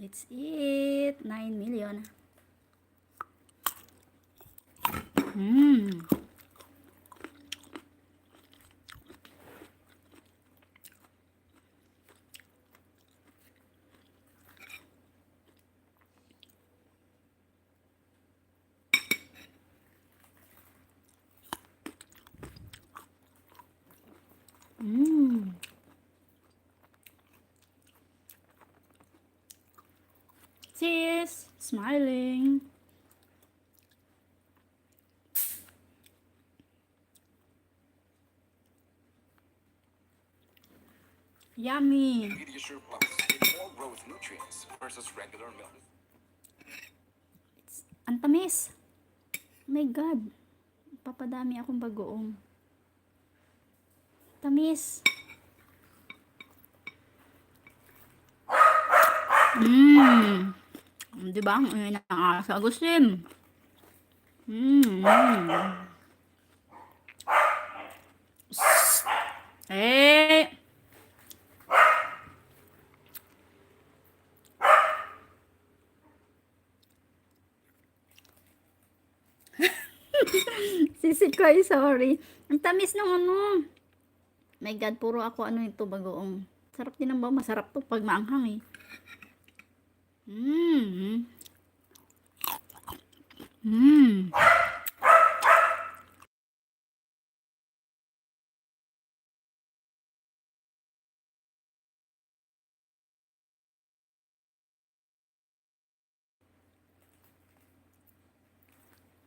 Let's eat. 9 million. Mmm. Regular milk. Ang tamis. My God. Papadami akong bagoong. Tamis. Mmm. Di ba? Ang ina ng alas Agustin. Mmm. Eh. Sisi ko sorry. Ang tamis ng ano. My God, puro ako ano ito bagoong. Sarap din ang ba? Masarap to pag maanghang eh. Mmm. Mmm.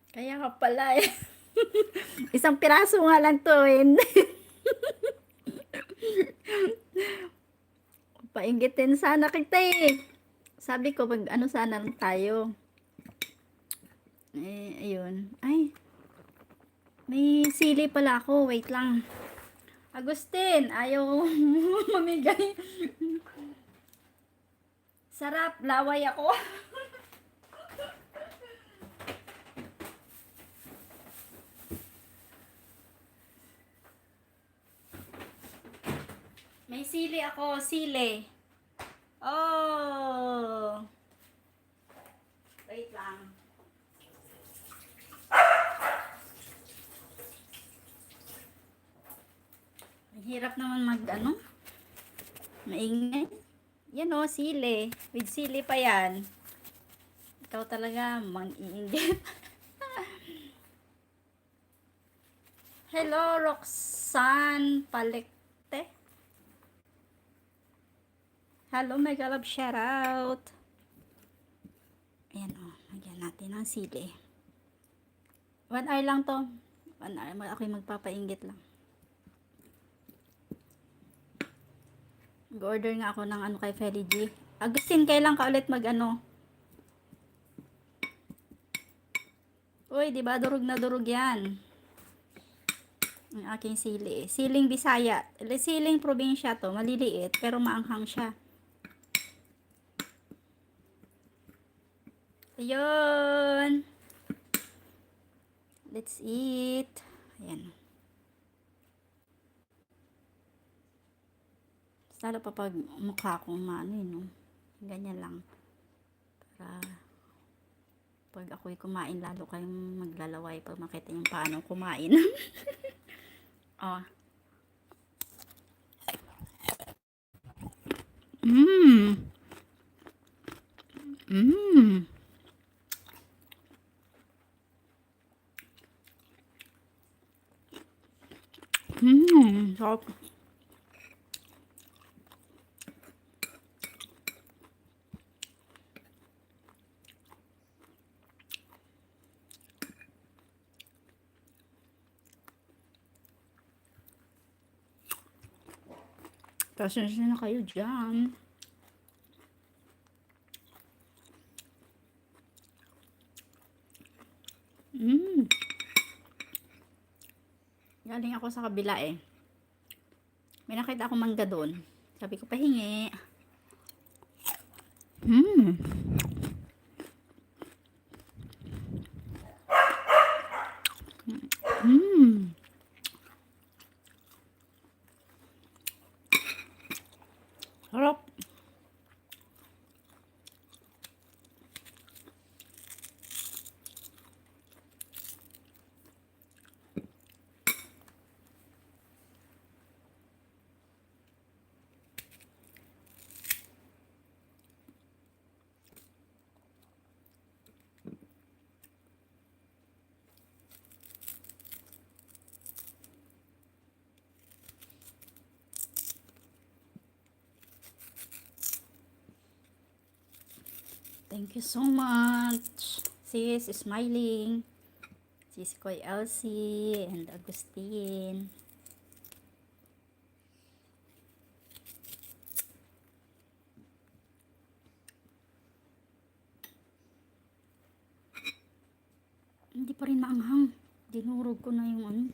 Kaya ka pala eh. Isang piraso nga lang to eh. Paingitin sana kita eh. Sabi ko, pag ano sana lang tayo. Eh, ayun. Ay, may sili pala ako. Wait lang. Agustin, ayaw mamigay. Sarap, laway ako. May sili ako, sili. Oh. Wait lang. Ang hirap naman mag ano? Maingay. Yan o, sili. With sili pa yan. Ikaw talaga, mang-iinggit. Hello, Roxanne Palikte. Hello, my galab, shout out. Ayan o, lagyan natin ng sili. One hour lang to. One hour, ako'y magpapainggit lang. Mag-order nga ako ng ano kay Feli G. Agustin, kailan ka ulit mag ano? Uy, di ba durog na durog yan? Ang aking sili. Siling Bisaya. Siling probinsya to. Maliliit, pero maanghang siya. Ayun. Let's eat. Ayan. Lalo pa pag mukha ko maano yun, no? Ganyan lang. Para pag ako'y kumain, lalo kayong maglalaway pag makita yung paano kumain. oh. Mmm. Mmm. Mmm. Sarap. Pasensya na kayo dyan. Mm. Galing ako sa kabila eh. May nakita akong mangga doon. Sabi ko, pahingi. Mm. Mm. Sarap. Thank you so much. Sis, smiling. Sis Koy Elsie and Agustin. Hindi pa rin maanghang. Dinurog ko na yung ano.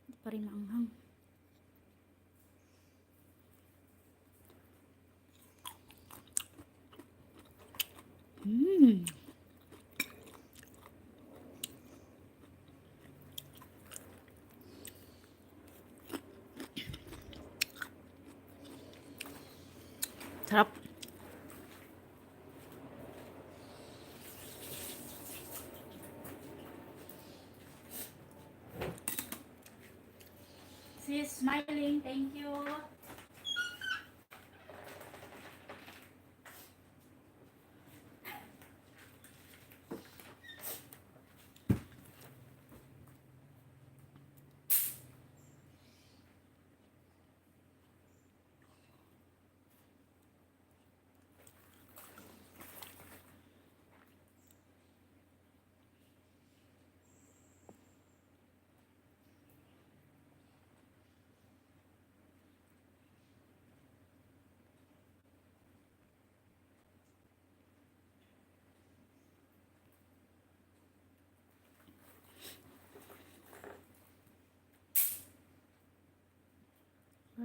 Hindi pa rin maanghang. Mm. Sarap. Sis, smiling. Thank you.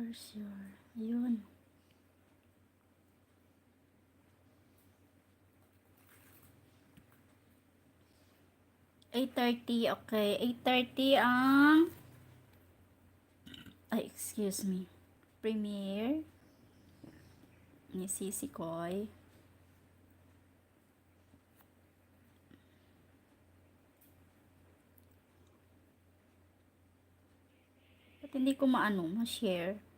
Where's your... Yun. Eight thirty, okay. Eight thirty ang... Ay, excuse me. Premiere. Ni Sisi Koy. Hindi ko maano, ma-share?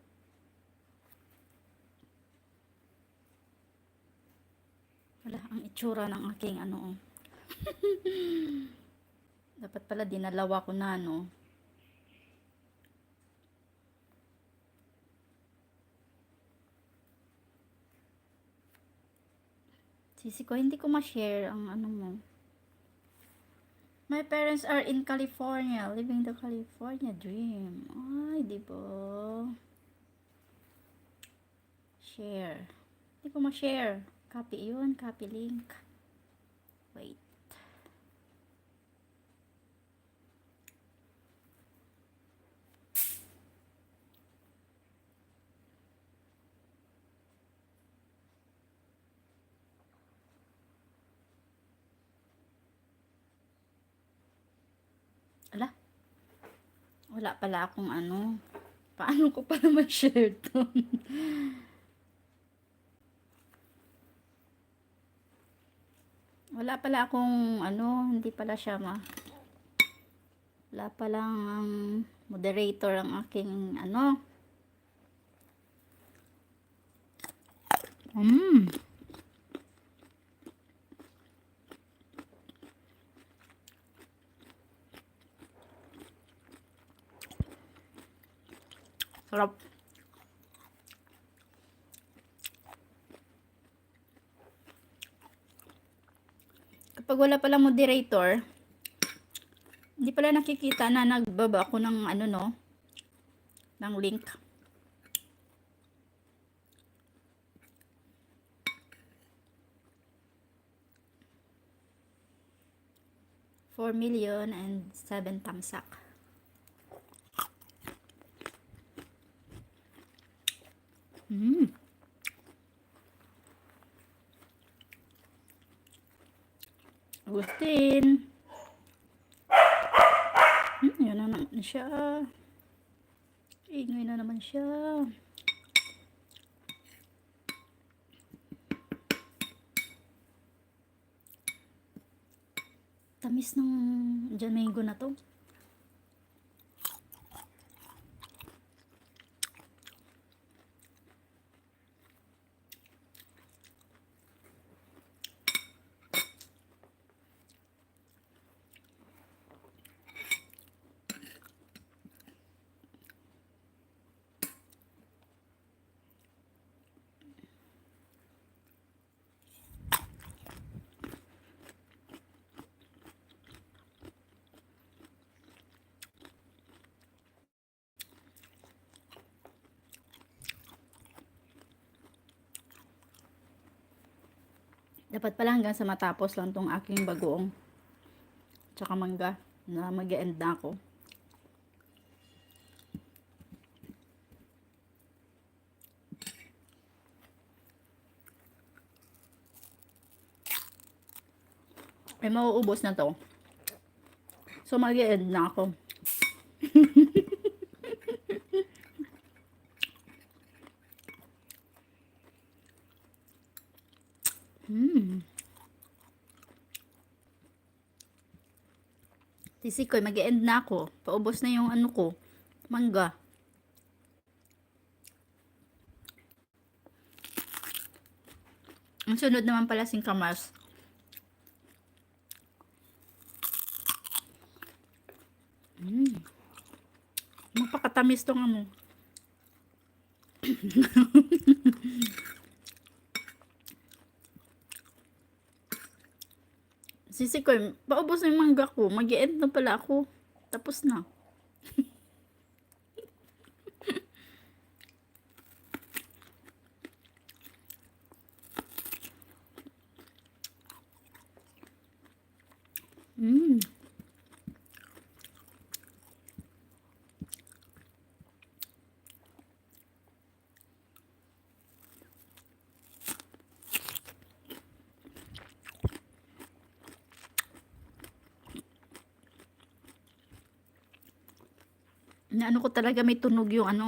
Wala, ang itsura ng aking ano. oh. Dapat pala dinalawa ko na, no? Sisi ko, hindi ko ma-share ang ano mo. My parents are in California, living the California dream. Ay, di ba? Share. Hindi ko ma-share. Copy yun, copy link. Wait. Ala. Wala pala akong ano. Paano ko pala ma-share to? Wala pala akong ano, hindi pala siya ma. Wala palang ang moderator ang aking ano. Mm. Sarap. Kapag wala palang moderator, hindi pala nakikita na nagbaba ako ng ano no, ng link. Four million and seven tamsak. Mm. Agustin. Hmm, yun na naman siya. Ingay na naman siya. Tamis ng dyan mango na to. Dapat pala hanggang sa matapos lang tong aking bagoong. Tsaka mangga na mag end na ako. Ay, mauubos na to. So, mag end na ako. Hmm. Sisikoy, mag end na ako. Paubos na yung ano ko. Mangga. Ang sunod naman pala singkamas. Mm. Mapakatamis tong ano. Sisi ko, paubos na yung mangga ko. mag end na pala ako. Tapos na. mm. Na ano ko talaga may tunog yung ano.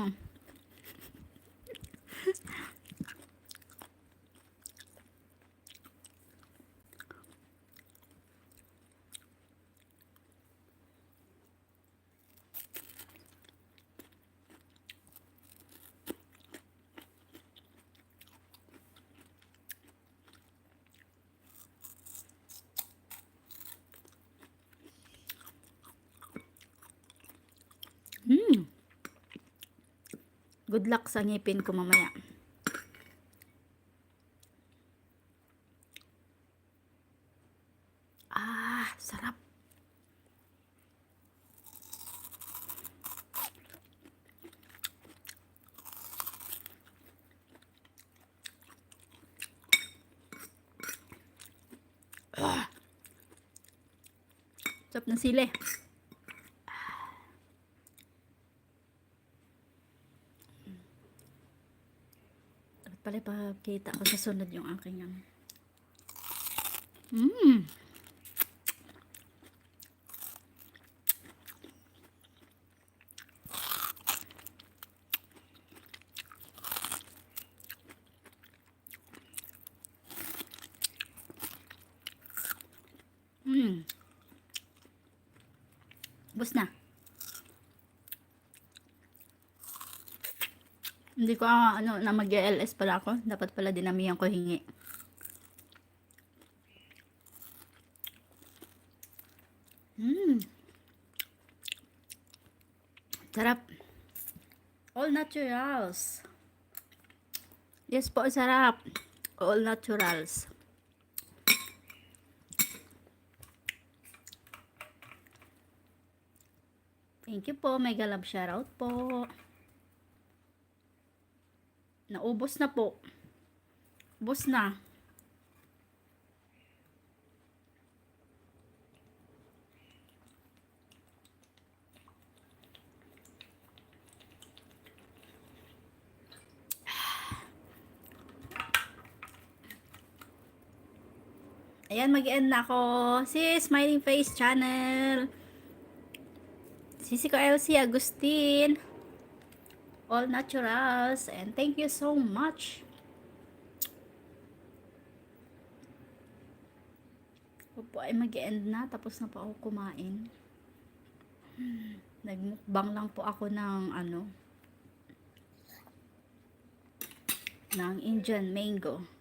Hmm. Luck sa ngipin ko mamaya. Ah, sarap. Ah. Sarap ng sili. Dapat pala ipakita ko sa sunod yung aking ano. Mmm. Mmm. Bus na. Hindi ko ah, ano na mag-LS pala ako. Dapat pala dinamihan ko hingi. Mm. Sarap. All naturals. Yes po, sarap. All naturals. Thank you po. Mega love shoutout po. Naubos na po. Ubos na. Ayan, mag-end na ako. Si Smiling Face Channel. Sisi ko LC Agustin. All naturals. And thank you so much. Ako po ay mag-end na. Tapos na po ako kumain. Nagmukbang lang po ako ng ano ng Indian mango.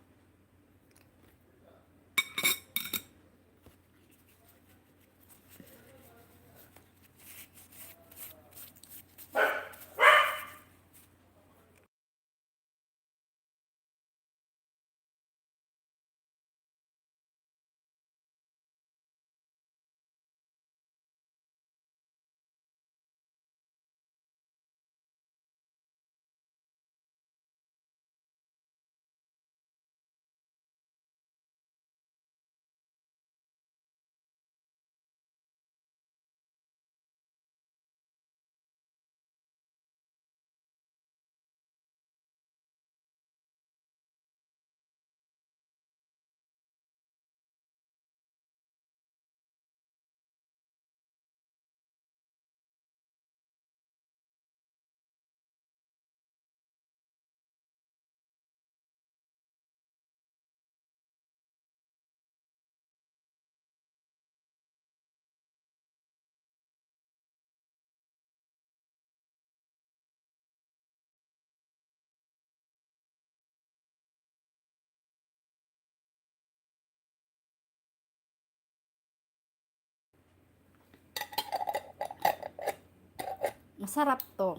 Masarap to.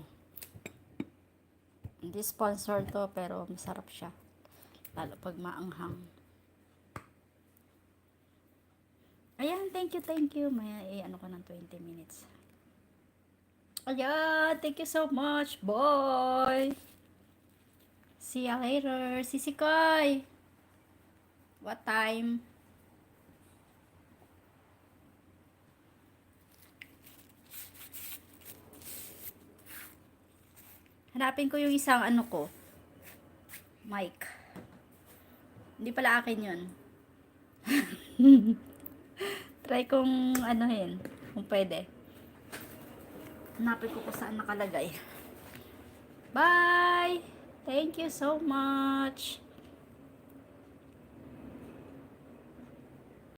Hindi sponsor to, pero masarap siya. Lalo pag maanghang. Ayan, thank you, thank you. May, eh, ano ko ng 20 minutes. Ayan, thank you so much, boy. See you later. Sisikoy. What time? Hanapin ko yung isang ano ko. Mic. Hindi pala akin yun. Try kong anuhin. Kung pwede. Hanapin ko kung saan nakalagay. Bye! Thank you so much.